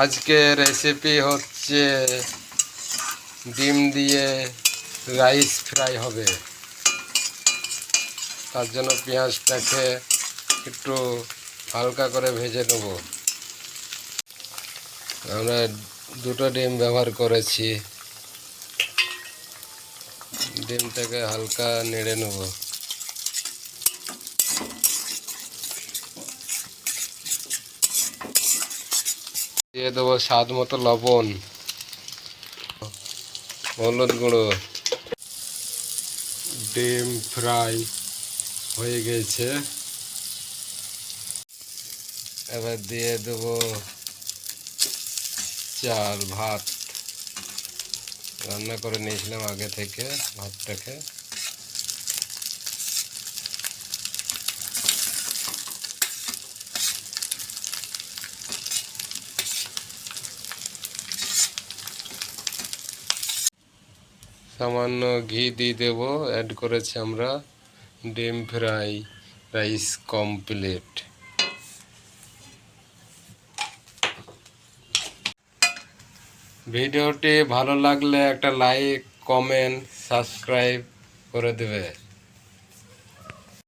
আজকে রেসিপি হচ্ছে ডিম দিয়ে রাইস ফ্রাই হবে। তার জন্য পেঁয়াজটাকে একটু হালকা করে ভেজে নেব। আমরা দুটো ডিম ব্যবহার করেছি। ডিমটাকে হালকা নেড়ে নেব। দিয়ে দেবো স্বাদ মতো লবণ, হলুদ গুঁড়ো। ডিম ফ্রাই হয়ে গেছে। এবার দিয়ে দেবো চাল ভাত। রান্না করে নিয়েছিলাম আগে থেকে ভাতটাকে। সামান্য ঘি দিয়ে দেবো অ্যাড করেছি আমরা ডিম ফ্রাই, রাইস কমপ্লিট। ভিডিওটি ভালো লাগলে একটা লাইক, কমেন্ট, সাবস্ক্রাইব করে দেবে।